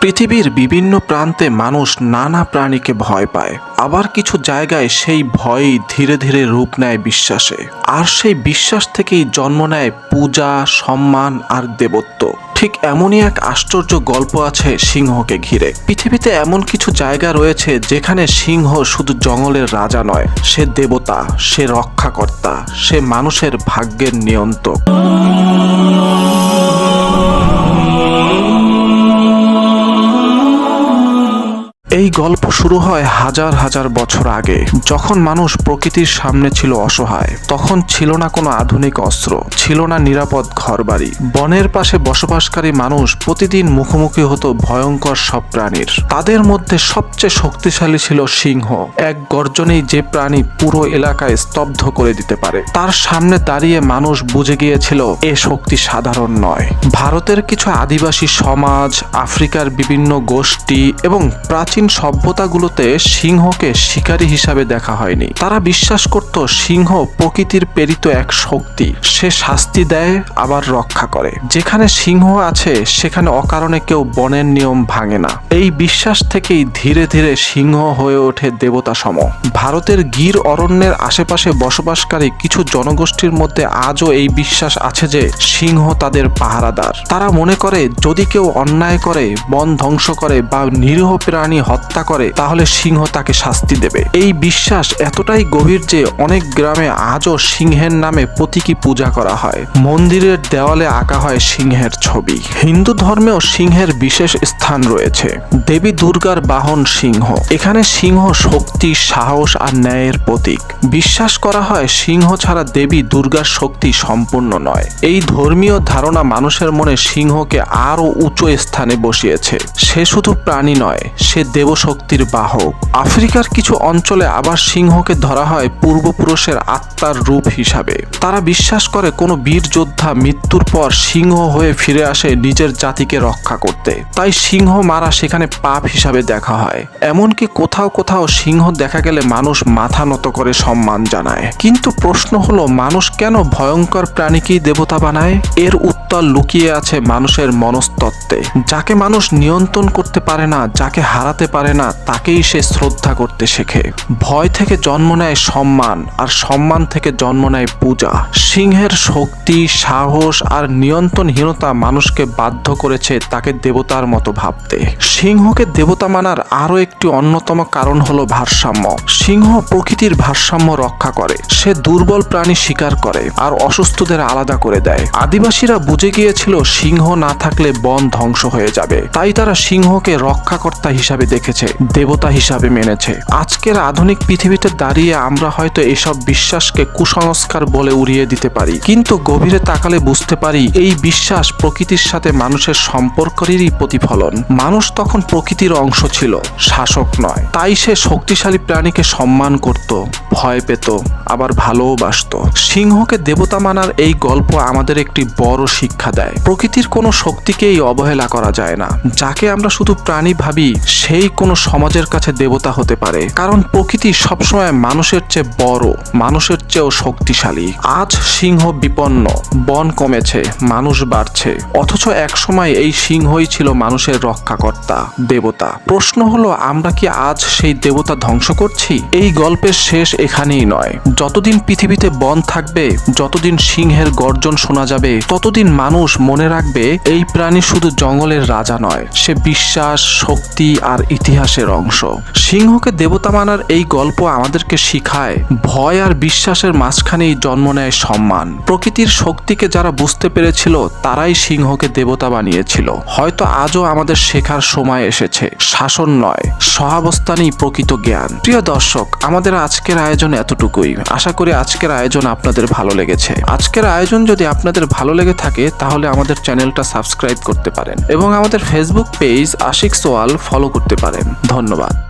পৃথিবীর বিভিন্ন প্রান্তে মানুষ নানা প্রাণীকে ভয় পায়। আবার কিছু জায়গায় সেই ভয়ই ধীরে ধীরে রূপ নেয় বিশ্বাসে। আর সেই বিশ্বাস থেকেই জন্ম নেয় পূজা, সম্মান আর দেবত্ব। ঠিক এমনই এক আশ্চর্য গল্প আছে সিংহকে ঘিরে। পৃথিবীতে এমন কিছু জায়গা রয়েছে যেখানে সিংহ শুধু জঙ্গলের রাজা নয়, সে দেবতা, সে রক্ষাকর্তা, সে মানুষের ভাগ্যের নিয়ন্ত্রক। গল্প শুরু হয় হাজার হাজার বছর আগে। যখন মানুষ প্রকৃতির সামনে ছিল অসহায়, তখন ছিল না কোনো আধুনিক অস্ত্র, ছিল না নিরাপদ ঘরবাড়ি। বনের পাশে বসবাসকারী মানুষ প্রতিদিন মুখোমুখি হতো ভয়ঙ্কর সব প্রাণীর। তাদের মধ্যে সবচেয়ে শক্তিশালী ছিল সিংহ, এক গর্জনেই যে প্রাণী পুরো এলাকায় স্তব্ধ করে দিতে পারে। তার সামনে দাঁড়িয়ে মানুষ বুঝে গিয়েছিল, এ শক্তি সাধারণ নয়। ভারতের কিছু আদিবাসী সমাজ, আফ্রিকার বিভিন্ন গোষ্ঠী এবং প্রাচীন সভ্যতাগুলোতে সিংহকে শিকারী হিসাবে দেখা হয়নি। তারা বিশ্বাস করত সিংহ প্রকৃতির প্রেরিত এক শক্তি। সে শাস্তি দেয়, আবার রক্ষা করে। যেখানে সিংহ আছে, সেখানে অকারণে কেউ বনের নিয়ম ভাঙে না। এই বিশ্বাস থেকেই ধীরে ধীরে সিংহ হয়ে ওঠে দেবতা সম ভারতের গির অরণ্যের আশেপাশে বসবাসকারী কিছু জনগোষ্ঠীর মধ্যে আজও এই বিশ্বাস আছে যে, সিংহ তাদের পাহারাদার। তারা মনে করে, যদি কেউ অন্যায় করে, বন ধ্বংস করে বা নিরীহ প্রাণী হত্যা করে, তাহলে সিংহ তাকে শাস্তি দেবে। এই বিশ্বাস এতটাই গভীর যে অনেক গ্রামে আজও সিংহের নামে প্রতীকী পূজা করা হয়। মন্দিরের দেওয়ালে আঁকা হয় সিংহের ছবি। হিন্দু ধর্মেও সিংহের বিশেষ স্থান রয়েছে। দেবী দুর্গার বাহন সিংহ। এখানে সিংহ শক্তি, সাহস আর ন্যায়ের প্রতীক। বিশ্বাস করা হয় সিংহ ছাড়া দেবী দুর্গার শক্তি সম্পূর্ণ নয়। এই ধর্মীয় ধারণা মানুষের মনে সিংহকে আরও উঁচু স্থানে বসিয়েছে। সে শুধু প্রাণী নয়, সে দেবশক্তির বাহক। আফ্রিকার কিছু অঞ্চলে আবার সিংহকে ধরা হয় পূর্বপুরুষের আত্মার রূপ হিসাবে। তারা বিশ্বাস করে কোনো বীর যোদ্ধা মৃত্যুর পর সিংহ হয়ে ফিরে আসে নিজের জাতিকে রক্ষা করতে। তাই সিংহ মারা সেখানে পাপ হিসাবে দেখা হয়। এমনকি কোথাও কোথাও সিংহ দেখা গেলে মানুষ মাথা নত করে সম্মান জানায়। কিন্তু প্রশ্ন হলো, মানুষ কেন ভয়ঙ্কর প্রাণীকেই দেবতা বানায়? এর উত্তর লুকিয়ে আছে মানুষের মনস্তত্ত্বে। যাকে মানুষ নিয়ন্ত্রণ করতে পারে না, যাকে হারাতে পারে না, তাকেই সে শ্রদ্ধা করতে শেখে। ভয় থেকে জন্ম নেয় সম্মান, আর সম্মান থেকে জন্ম নেয় পূজা। সিংহের শক্তি, সাহস, আর নিয়ন্ত্রণহীনতা মানুষকে বাধ্য করেছে তাকে দেবতার মতো ভাবতে। সিংহকে দেবতা মানার আরও একটি অন্যতম কারণ হলো ভারসাম্য। সিংহ প্রকৃতির ভারসাম্য রক্ষা করে। সে দুর্বল প্রাণী শিকার করে, আর অসুস্থদের আলাদা করে দেয়। আদিবাসীরা বুঝে গিয়েছিল সিংহ না থাকলে বন ধ্বংস হয়ে যাবে। তাই তারা সিংহকে রক্ষাকর্তা হিসাবে দেখেছে। দেবতা হিসাবে মেনেছে। আজকের আধুনিক পৃথিবীতে দাঁড়িয়ে আমরা হয়তো এসব বিশ্বাসকে কুসংস্কার বলে উড়িয়ে দিতে পারি। কিন্তু গভীরে তাকালে বুঝতে পারি, এই বিশ্বাস প্রকৃতির সাথে মানুষের সম্পর্কেরই প্রতিফলন। মানুষ তখন প্রকৃতির অংশ ছিল, শাসক নয়। তাই সে শক্তিশালী প্রাণীকে সম্মান করত, ভয় পেত, আবার ভালোবাসত সিংহকে দেবতা মানার এই গল্প আমাদের একটি বড় শিক্ষা দেয়। প্রকৃতির কোনো শক্তিকেই অবহেলা করা যায় না। যাকে আমরা শুধু প্রাণী ভাবি, সেই কোনো সমাজের কাছে দেবতা হতে পারে, কারণ প্রকৃতি সবসময় মানুষের চেয়ে বড়, মানুষের চেয়েও শক্তিশালী। আজ সিংহ বিপন্ন, বন কমেছে, মানুষ বাড়ছে, অথচ একসময় এই সিংহই ছিল মানুষের রক্ষাকর্তা, দেবতা। প্রশ্ন হলো, আমরা কি আজ সেই দেবতা ধ্বংস করছি? এই গল্পের শেষ এখানেই নয়। যতদিন পৃথিবীতে বন থাকবে, যতদিন সিংহের গর্জন শোনা যাবে, ততদিন মানুষ মনে রাখবে, এই প্রাণী শুধু জঙ্গলের রাজা নয়, সে বিশ্বাস, শক্তি আর ইতিহাসের অংশ। সিংহকে দেবতা মানার এই গল্প আমাদেরকে শিখায় ভয় আর বিশ্বাসের মাঝখানেই জন্ম নেয় সম্মান। প্রকৃতির শক্তিকে যারা বুঝতে পেরেছিল, তারাই সিংহকে দেবতা বানিয়েছিল। হয়তো আজও আমাদের শেখার সময় এসেছে। শাসন নয়, সহাবস্থানই প্রকৃত জ্ঞান। প্রিয় দর্শক, আমাদের আজকের আয়োজন এতটুকুই। আশা করি আজকের আয়োজন আপনাদের ভালো লেগেছে। আজকের আয়োজন যদি আপনাদের ভালো লেগে থাকে, তাহলে আমাদের চ্যানেলটা সাবস্ক্রাইব করতে পারেন। এবং আমাদের ফেসবুক পেজ আশিক সোয়াল ফলো করতে পারেন। ধন্যবাদ।